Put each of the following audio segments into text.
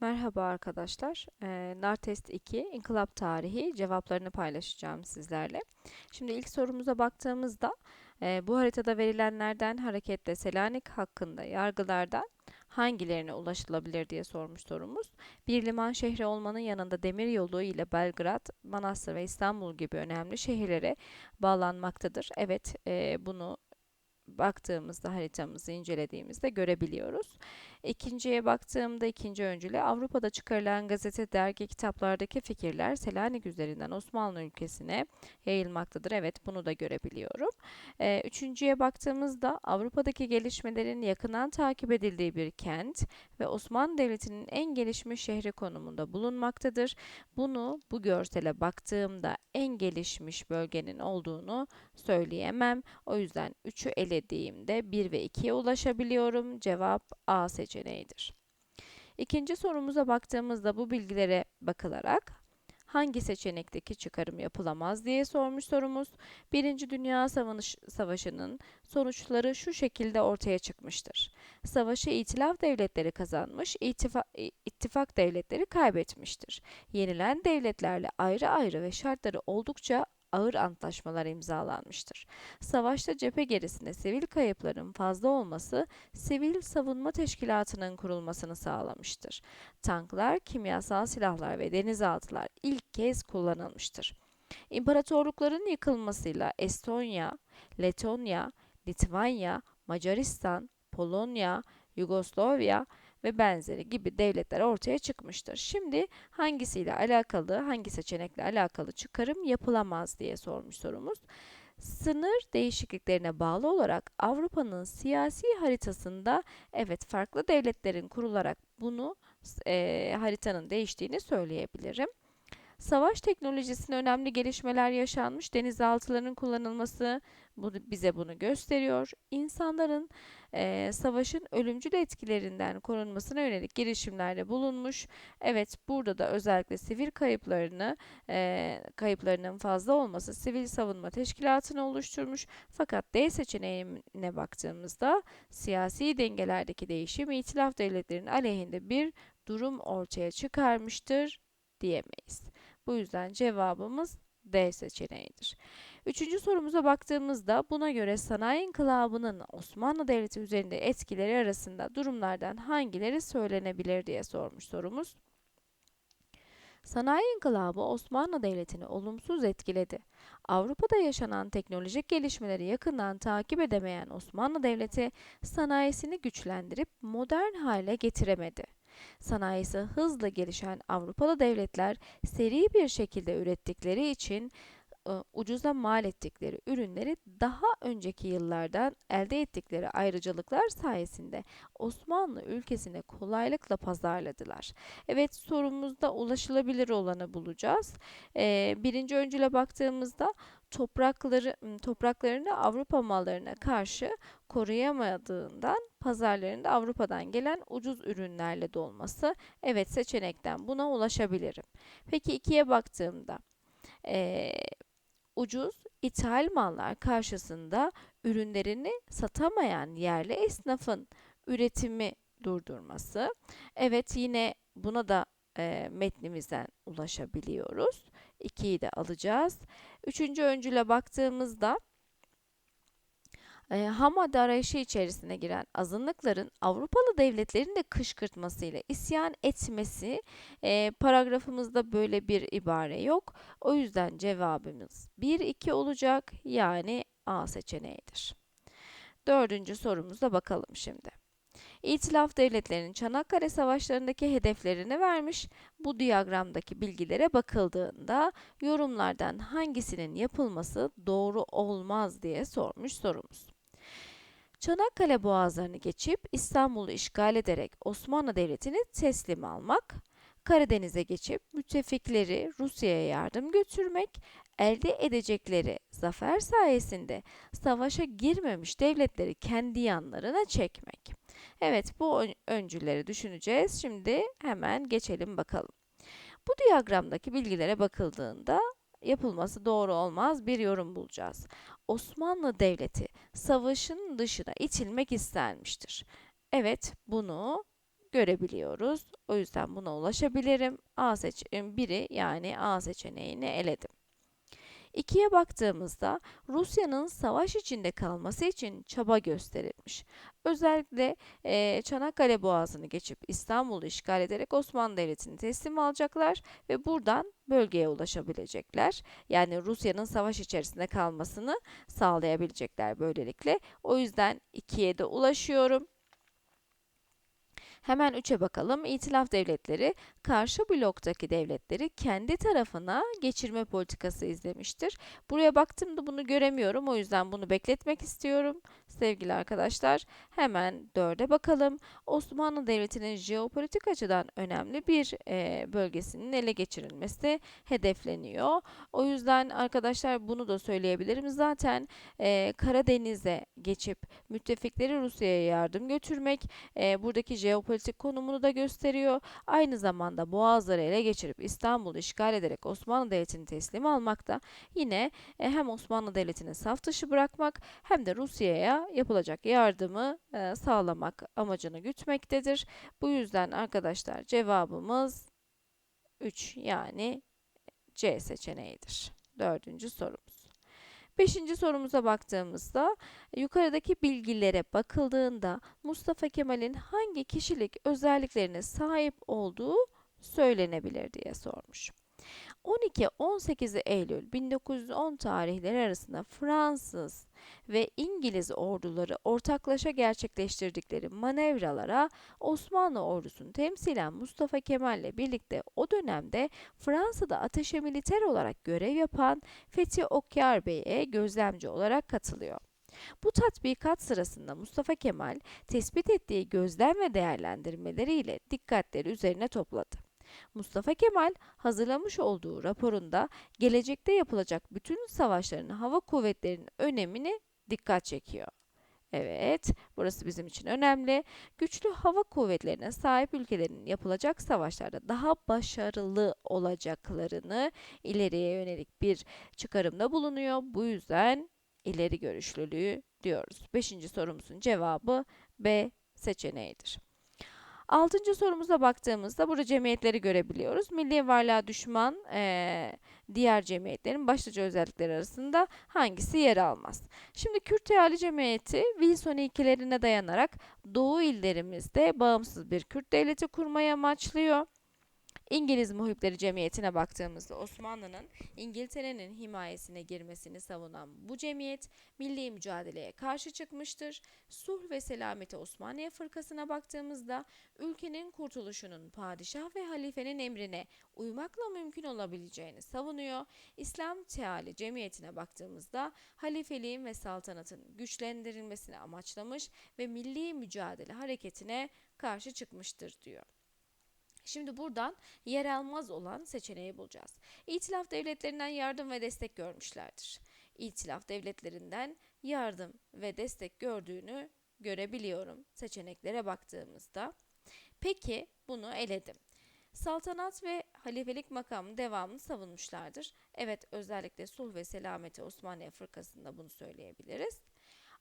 Merhaba arkadaşlar. Ee, NAR Test 2 İnkılap Tarihi cevaplarını paylaşacağım sizlerle. Şimdi ilk sorumuza baktığımızda e, bu haritada verilenlerden hareketle Selanik hakkında yargılardan hangilerine ulaşılabilir diye sormuş sorumuz. Bir liman şehri olmanın yanında demir yolu ile Belgrad, Manastır ve İstanbul gibi önemli şehirlere bağlanmaktadır. Evet, e, bunu baktığımızda haritamızı incelediğimizde görebiliyoruz. İkinciye baktığımda ikinci öncüle Avrupa'da çıkarılan gazete, dergi, kitaplardaki fikirler Selanik üzerinden Osmanlı ülkesine yayılmaktadır. Evet bunu da görebiliyorum. Ee, üçüncüye baktığımızda Avrupa'daki gelişmelerin yakından takip edildiği bir kent ve Osmanlı Devleti'nin en gelişmiş şehri konumunda bulunmaktadır. Bunu bu görsele baktığımda en gelişmiş bölgenin olduğunu söyleyemem. O yüzden 3'ü elediğimde 1 ve 2'ye ulaşabiliyorum. Cevap A seçeneğidir. İkinci sorumuza baktığımızda bu bilgilere bakılarak hangi seçenekteki çıkarım yapılamaz diye sormuş sorumuz. Birinci Dünya Savaşı'nın sonuçları şu şekilde ortaya çıkmıştır. Savaşı itilaf devletleri kazanmış, ittifak, ittifak devletleri kaybetmiştir. Yenilen devletlerle ayrı ayrı ve şartları oldukça ağır antlaşmalar imzalanmıştır. Savaşta cephe gerisinde sivil kayıpların fazla olması sivil savunma teşkilatının kurulmasını sağlamıştır. Tanklar, kimyasal silahlar ve denizaltılar ilk kez kullanılmıştır. İmparatorlukların yıkılmasıyla Estonya, Letonya, Litvanya, Macaristan, Polonya, Yugoslavya ve benzeri gibi devletler ortaya çıkmıştır. Şimdi hangisiyle alakalı, hangi seçenekle alakalı çıkarım yapılamaz diye sormuş sorumuz. Sınır değişikliklerine bağlı olarak Avrupa'nın siyasi haritasında evet farklı devletlerin kurularak bunu e, haritanın değiştiğini söyleyebilirim. Savaş teknolojisinde önemli gelişmeler yaşanmış. Denizaltıların kullanılması bize bunu gösteriyor. İnsanların e, savaşın ölümcül etkilerinden korunmasına yönelik girişimlerde bulunmuş. Evet burada da özellikle sivil kayıplarını e, kayıplarının fazla olması sivil savunma teşkilatını oluşturmuş. Fakat D seçeneğine baktığımızda siyasi dengelerdeki değişim itilaf devletlerinin aleyhinde bir durum ortaya çıkarmıştır diyemeyiz. Bu yüzden cevabımız D seçeneğidir. Üçüncü sorumuza baktığımızda buna göre sanayi inkılabının Osmanlı Devleti üzerinde etkileri arasında durumlardan hangileri söylenebilir diye sormuş sorumuz. Sanayi inkılabı Osmanlı Devleti'ni olumsuz etkiledi. Avrupa'da yaşanan teknolojik gelişmeleri yakından takip edemeyen Osmanlı Devleti sanayisini güçlendirip modern hale getiremedi. Sanayisi hızla gelişen Avrupalı devletler seri bir şekilde ürettikleri için ıı, ucuza mal ettikleri ürünleri daha önceki yıllardan elde ettikleri ayrıcalıklar sayesinde Osmanlı ülkesine kolaylıkla pazarladılar. Evet sorumuzda ulaşılabilir olanı bulacağız. Ee, birinci öncüle baktığımızda toprakları topraklarını Avrupa mallarına karşı koruyamadığından pazarlarında Avrupa'dan gelen ucuz ürünlerle dolması. Evet seçenekten buna ulaşabilirim. Peki ikiye baktığımda ee, ucuz ithal mallar karşısında ürünlerini satamayan yerli esnafın üretimi durdurması. Evet yine buna da e, metnimizden ulaşabiliyoruz. 2'yi de alacağız. Üçüncü öncüle baktığımızda e, ham arayışı içerisine giren azınlıkların Avrupalı devletlerin de kışkırtmasıyla isyan etmesi e, paragrafımızda böyle bir ibare yok. O yüzden cevabımız 1-2 olacak yani A seçeneğidir. Dördüncü sorumuza bakalım şimdi. İtilaf devletlerinin Çanakkale savaşlarındaki hedeflerini vermiş. Bu diyagramdaki bilgilere bakıldığında yorumlardan hangisinin yapılması doğru olmaz diye sormuş sorumuz. Çanakkale boğazlarını geçip İstanbul'u işgal ederek Osmanlı Devleti'ni teslim almak, Karadeniz'e geçip müttefikleri Rusya'ya yardım götürmek, elde edecekleri zafer sayesinde savaşa girmemiş devletleri kendi yanlarına çekmek. Evet bu öncüleri düşüneceğiz. Şimdi hemen geçelim bakalım. Bu diyagramdaki bilgilere bakıldığında yapılması doğru olmaz bir yorum bulacağız. Osmanlı Devleti savaşın dışına itilmek istenmiştir. Evet bunu görebiliyoruz. O yüzden buna ulaşabilirim. A seç biri yani A seçeneğini eledim. İkiye baktığımızda Rusya'nın savaş içinde kalması için çaba gösterilmiş. Özellikle e, Çanakkale Boğazı'nı geçip İstanbul'u işgal ederek Osmanlı Devleti'ni teslim alacaklar ve buradan bölgeye ulaşabilecekler. Yani Rusya'nın savaş içerisinde kalmasını sağlayabilecekler böylelikle. O yüzden ikiye de ulaşıyorum. Hemen 3'e bakalım. İtilaf devletleri karşı bloktaki devletleri kendi tarafına geçirme politikası izlemiştir. Buraya baktığımda bunu göremiyorum. O yüzden bunu bekletmek istiyorum. Sevgili arkadaşlar hemen 4'e bakalım. Osmanlı Devleti'nin jeopolitik açıdan önemli bir e, bölgesinin ele geçirilmesi hedefleniyor. O yüzden arkadaşlar bunu da söyleyebilirim. Zaten e, Karadeniz'e geçip müttefikleri Rusya'ya yardım götürmek e, buradaki jeopolitik konumunu da gösteriyor. Aynı zamanda Boğazları ele geçirip İstanbul'u işgal ederek Osmanlı Devleti'ni teslim almak da yine e, hem Osmanlı Devleti'ni saf dışı bırakmak hem de Rusya'ya yapılacak yardımı e, sağlamak amacını gütmektedir. Bu yüzden arkadaşlar cevabımız 3 yani C seçeneğidir. Dördüncü sorumuz. Beşinci sorumuza baktığımızda yukarıdaki bilgilere bakıldığında Mustafa Kemal'in hangi kişilik özelliklerine sahip olduğu söylenebilir diye sormuş. 12-18 Eylül 1910 tarihleri arasında Fransız ve İngiliz orduları ortaklaşa gerçekleştirdikleri manevralara Osmanlı ordusunu temsilen Mustafa Kemal ile birlikte o dönemde Fransa'da ateşe militer olarak görev yapan Fethi Okyar Bey'e gözlemci olarak katılıyor. Bu tatbikat sırasında Mustafa Kemal tespit ettiği gözlem ve değerlendirmeleriyle dikkatleri üzerine topladı. Mustafa Kemal hazırlamış olduğu raporunda gelecekte yapılacak bütün savaşların hava kuvvetlerinin önemini dikkat çekiyor. Evet, burası bizim için önemli. Güçlü hava kuvvetlerine sahip ülkelerin yapılacak savaşlarda daha başarılı olacaklarını ileriye yönelik bir çıkarımda bulunuyor. Bu yüzden ileri görüşlülüğü diyoruz. Beşinci sorumuzun cevabı B seçeneğidir. Altıncı sorumuza baktığımızda burada cemiyetleri görebiliyoruz. Milli varlığa düşman e, diğer cemiyetlerin başlıca özellikleri arasında hangisi yer almaz? Şimdi Kürt Hayali Cemiyeti Wilson ilkelerine dayanarak Doğu illerimizde bağımsız bir Kürt devleti kurmayı amaçlıyor. İngiliz Muhipleri Cemiyeti'ne baktığımızda Osmanlı'nın İngiltere'nin himayesine girmesini savunan bu cemiyet milli mücadeleye karşı çıkmıştır. Sulh ve Selameti Osmaniye Fırkası'na baktığımızda ülkenin kurtuluşunun padişah ve halifenin emrine uymakla mümkün olabileceğini savunuyor. İslam Teali Cemiyeti'ne baktığımızda halifeliğin ve saltanatın güçlendirilmesini amaçlamış ve milli mücadele hareketine karşı çıkmıştır diyor. Şimdi buradan yer almaz olan seçeneği bulacağız. İtilaf devletlerinden yardım ve destek görmüşlerdir. İtilaf devletlerinden yardım ve destek gördüğünü görebiliyorum seçeneklere baktığımızda. Peki bunu eledim. Saltanat ve halifelik makamının devamını savunmuşlardır. Evet özellikle sulh ve selameti Osmaniye Fırkası'nda bunu söyleyebiliriz.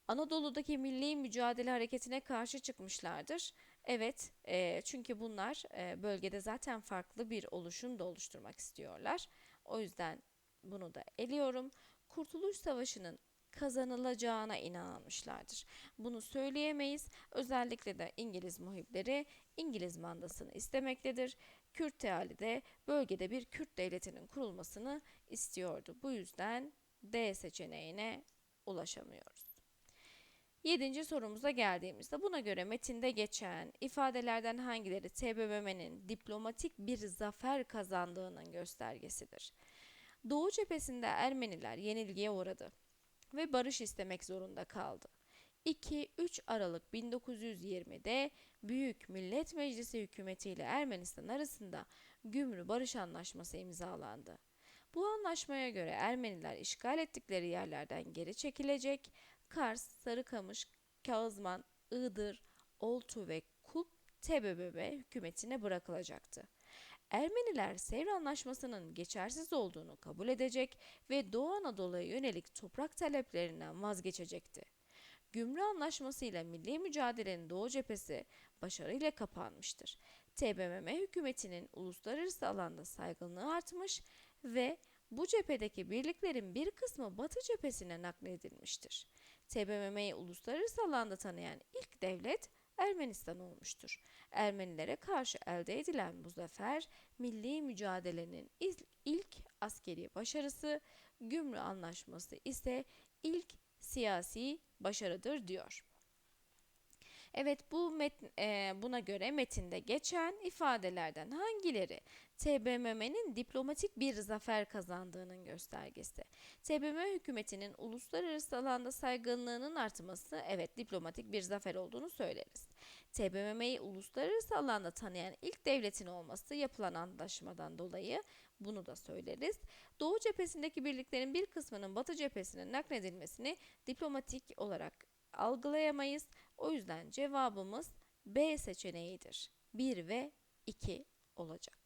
Anadolu'daki milli mücadele hareketine karşı çıkmışlardır. Evet, e, çünkü bunlar e, bölgede zaten farklı bir oluşum da oluşturmak istiyorlar. O yüzden bunu da eliyorum. Kurtuluş Savaşı'nın kazanılacağına inanmışlardır. Bunu söyleyemeyiz. Özellikle de İngiliz muhipleri İngiliz mandasını istemektedir. Kürt teali de bölgede bir Kürt devletinin kurulmasını istiyordu. Bu yüzden D seçeneğine ulaşamıyoruz. Yedinci sorumuza geldiğimizde buna göre metinde geçen ifadelerden hangileri TBMM'nin diplomatik bir zafer kazandığının göstergesidir? Doğu cephesinde Ermeniler yenilgiye uğradı ve barış istemek zorunda kaldı. 2-3 Aralık 1920'de Büyük Millet Meclisi hükümeti ile Ermenistan arasında Gümrü Barış Anlaşması imzalandı. Bu anlaşmaya göre Ermeniler işgal ettikleri yerlerden geri çekilecek, Kars, Sarıkamış, Kağızman, Iğdır, Oltu ve Kulp TBBB hükümetine bırakılacaktı. Ermeniler Sevr Anlaşması'nın geçersiz olduğunu kabul edecek ve Doğu Anadolu'ya yönelik toprak taleplerinden vazgeçecekti. Gümrü Anlaşması ile milli mücadelenin Doğu cephesi başarıyla kapanmıştır. TBMM hükümetinin uluslararası alanda saygınlığı artmış ve bu cephedeki birliklerin bir kısmı Batı cephesine nakledilmiştir. TBMM'yi uluslararası alanda tanıyan ilk devlet Ermenistan olmuştur. Ermenilere karşı elde edilen bu zafer milli mücadelenin ilk askeri başarısı, Gümrü Anlaşması ise ilk siyasi başarıdır diyor. Evet bu metin, e, buna göre metinde geçen ifadelerden hangileri TBMM'nin diplomatik bir zafer kazandığının göstergesi? TBMM hükümetinin uluslararası alanda saygınlığının artması evet diplomatik bir zafer olduğunu söyleriz. TBMM'yi uluslararası alanda tanıyan ilk devletin olması yapılan anlaşmadan dolayı bunu da söyleriz. Doğu cephesindeki birliklerin bir kısmının Batı cephesine nakledilmesini diplomatik olarak algılayamayız. O yüzden cevabımız B seçeneğidir. 1 ve 2 olacak.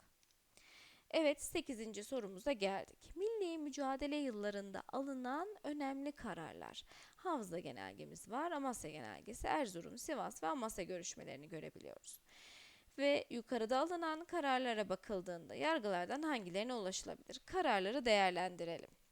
Evet 8. sorumuza geldik. Milli mücadele yıllarında alınan önemli kararlar. Havza genelgemiz var, Amasya genelgesi, Erzurum, Sivas ve Amasya görüşmelerini görebiliyoruz. Ve yukarıda alınan kararlara bakıldığında yargılardan hangilerine ulaşılabilir? Kararları değerlendirelim.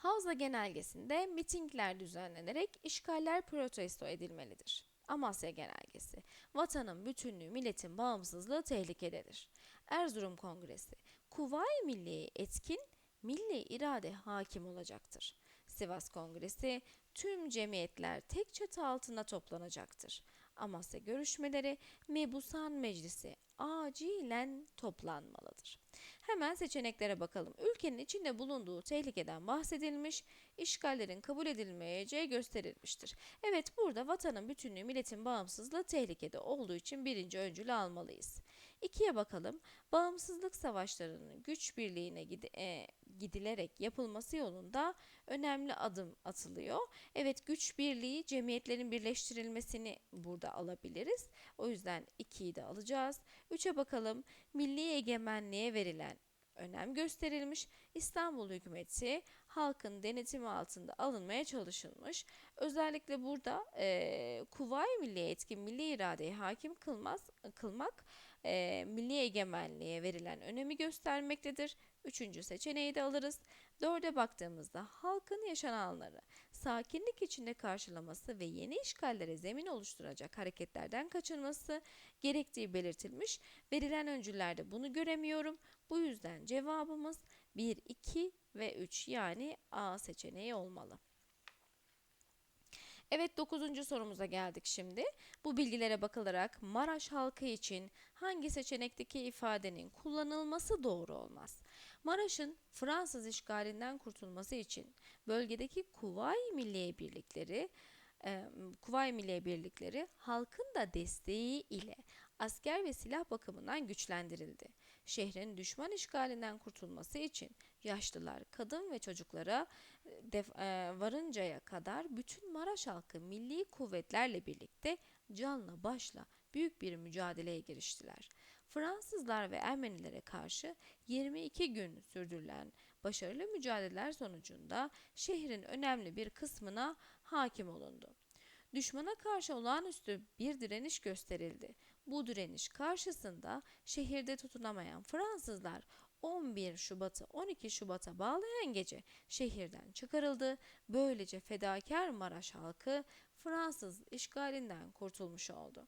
Havza genelgesinde mitingler düzenlenerek işgaller protesto edilmelidir. Amasya Genelgesi, vatanın bütünlüğü, milletin bağımsızlığı tehlikededir. Erzurum Kongresi, Kuvayi Milliye etkin, milli irade hakim olacaktır. Sivas Kongresi, tüm cemiyetler tek çatı altında toplanacaktır. Amasya görüşmeleri Mebusan Meclisi acilen toplanmalıdır. Hemen seçeneklere bakalım. Ülkenin içinde bulunduğu tehlikeden bahsedilmiş, işgallerin kabul edilmeyeceği gösterilmiştir. Evet burada vatanın bütünlüğü, milletin bağımsızlığı tehlikede olduğu için birinci öncülü almalıyız. İkiye bakalım. Bağımsızlık savaşlarının güç birliğine gid e, gidilerek yapılması yolunda önemli adım atılıyor. Evet güç birliği cemiyetlerin birleştirilmesini burada alabiliriz. O yüzden 2'yi de alacağız. 3'e bakalım. Milli egemenliğe verilen önem gösterilmiş. İstanbul hükümeti halkın denetimi altında alınmaya çalışılmış. Özellikle burada e, Kuvayi Milliye etkin milli iradeyi hakim kılmaz, kılmak e, milli egemenliğe verilen önemi göstermektedir. Üçüncü seçeneği de alırız. Dörde baktığımızda halkın yaşananları sakinlik içinde karşılaması ve yeni işgallere zemin oluşturacak hareketlerden kaçınması gerektiği belirtilmiş. Verilen öncüllerde bunu göremiyorum. Bu yüzden cevabımız 1, 2 ve 3 yani A seçeneği olmalı. Evet 9. sorumuza geldik şimdi. Bu bilgilere bakılarak Maraş halkı için hangi seçenekteki ifadenin kullanılması doğru olmaz? Maraş'ın Fransız işgalinden kurtulması için bölgedeki Kuvayi Milliye Birlikleri e, Milliye Birlikleri halkın da desteği ile asker ve silah bakımından güçlendirildi. Şehrin düşman işgalinden kurtulması için yaşlılar, kadın ve çocuklara def, e, varıncaya kadar bütün Maraş halkı milli kuvvetlerle birlikte canla başla büyük bir mücadeleye giriştiler. Fransızlar ve Ermenilere karşı 22 gün sürdürülen başarılı mücadeleler sonucunda şehrin önemli bir kısmına hakim olundu. Düşmana karşı olağanüstü bir direniş gösterildi. Bu direniş karşısında şehirde tutunamayan Fransızlar 11 Şubat'ı 12 Şubat'a bağlayan gece şehirden çıkarıldı. Böylece fedakar Maraş halkı Fransız işgalinden kurtulmuş oldu.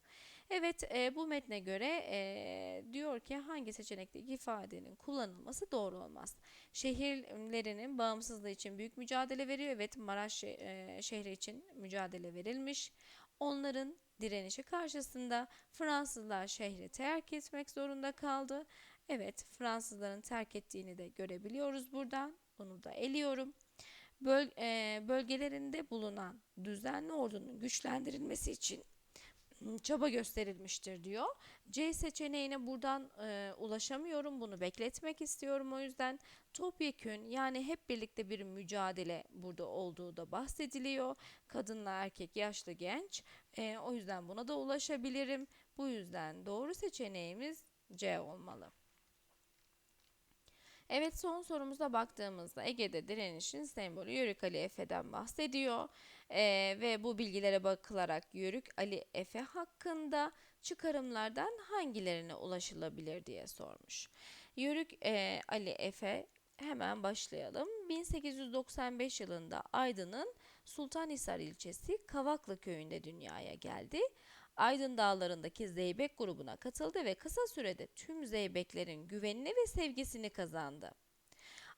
Evet e, bu metne göre e, diyor ki hangi seçenekteki ifadenin kullanılması doğru olmaz. Şehirlerinin bağımsızlığı için büyük mücadele veriyor. Evet Maraş e, şehri için mücadele verilmiş. Onların direnişi karşısında Fransızlar şehri terk etmek zorunda kaldı. Evet Fransızların terk ettiğini de görebiliyoruz buradan. Bunu da eliyorum. Böl e, bölgelerinde bulunan düzenli ordunun güçlendirilmesi için çaba gösterilmiştir diyor. C seçeneğine buradan e, ulaşamıyorum. Bunu bekletmek istiyorum. O yüzden topyekün yani hep birlikte bir mücadele burada olduğu da bahsediliyor. Kadınla erkek, yaşlı, genç. E, o yüzden buna da ulaşabilirim. Bu yüzden doğru seçeneğimiz C olmalı. Evet son sorumuza baktığımızda Ege'de direnişin sembolü Yörük Ali Efe'den bahsediyor. Ee, ve bu bilgilere bakılarak Yörük Ali Efe hakkında çıkarımlardan hangilerine ulaşılabilir diye sormuş. Yörük e, Ali Efe hemen başlayalım. 1895 yılında Aydın'ın Sultanhisar ilçesi Kavaklı köyünde dünyaya geldi. Aydın Dağları'ndaki Zeybek grubuna katıldı ve kısa sürede tüm Zeybeklerin güvenini ve sevgisini kazandı.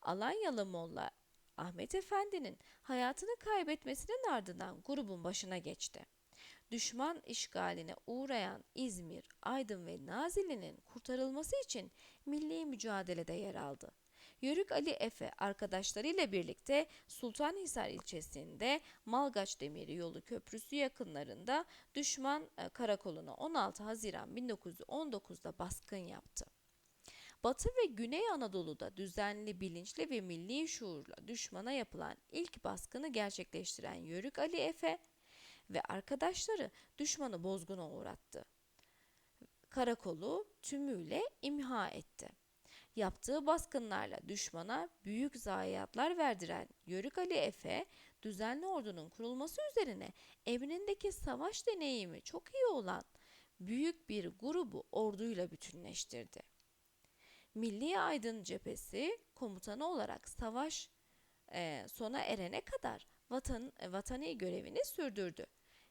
Alanyalı Molla Ahmet Efendi'nin hayatını kaybetmesinin ardından grubun başına geçti. Düşman işgaline uğrayan İzmir, Aydın ve Nazilli'nin kurtarılması için milli mücadelede yer aldı. Yörük Ali Efe arkadaşlarıyla birlikte Sultanhisar ilçesinde Malgaç Demiri Yolu Köprüsü yakınlarında düşman e, karakoluna 16 Haziran 1919'da baskın yaptı. Batı ve Güney Anadolu'da düzenli, bilinçli ve milli şuurla düşmana yapılan ilk baskını gerçekleştiren Yörük Ali Efe ve arkadaşları düşmanı bozguna uğrattı. Karakolu tümüyle imha etti. Yaptığı baskınlarla düşmana büyük zayiatlar verdiren Yörük Ali Efe, düzenli ordunun kurulması üzerine emrindeki savaş deneyimi çok iyi olan büyük bir grubu orduyla bütünleştirdi. Milli Aydın Cephesi komutanı olarak savaş e, sona erene kadar vatan, e, vatani görevini sürdürdü.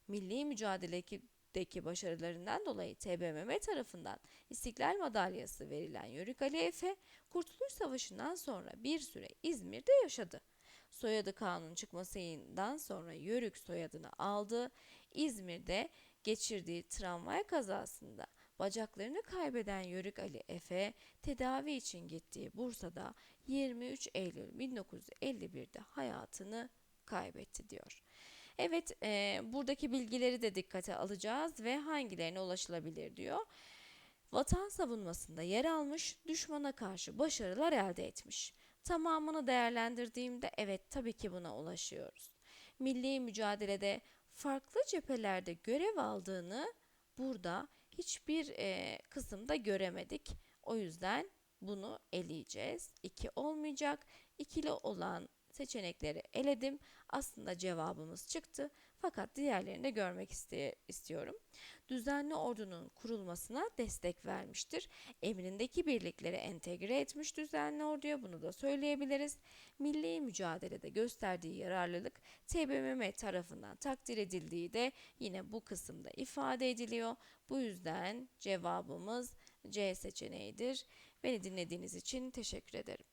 Milli mücadeledeki başarılarından dolayı TBMM tarafından İstiklal Madalyası verilen Yörük Ali Efe, Kurtuluş Savaşı'ndan sonra bir süre İzmir'de yaşadı. Soyadı kanun çıkmasından sonra Yörük soyadını aldı. İzmir'de geçirdiği tramvay kazasında bacaklarını kaybeden Yörük Ali Efe tedavi için gittiği Bursa'da 23 Eylül 1951'de hayatını kaybetti diyor. Evet e, buradaki bilgileri de dikkate alacağız ve hangilerine ulaşılabilir diyor. Vatan savunmasında yer almış, düşmana karşı başarılar elde etmiş. Tamamını değerlendirdiğimde evet tabii ki buna ulaşıyoruz. Milli mücadelede farklı cephelerde görev aldığını burada hiçbir e, kısımda göremedik. O yüzden bunu eleyeceğiz. 2 olmayacak. İkili olan seçenekleri eledim. Aslında cevabımız çıktı. Fakat diğerlerini de görmek iste istiyorum. Düzenli ordunun kurulmasına destek vermiştir. Emrindeki birlikleri entegre etmiş düzenli orduya bunu da söyleyebiliriz. Milli mücadelede gösterdiği yararlılık TBMM tarafından takdir edildiği de yine bu kısımda ifade ediliyor. Bu yüzden cevabımız C seçeneğidir. Beni dinlediğiniz için teşekkür ederim.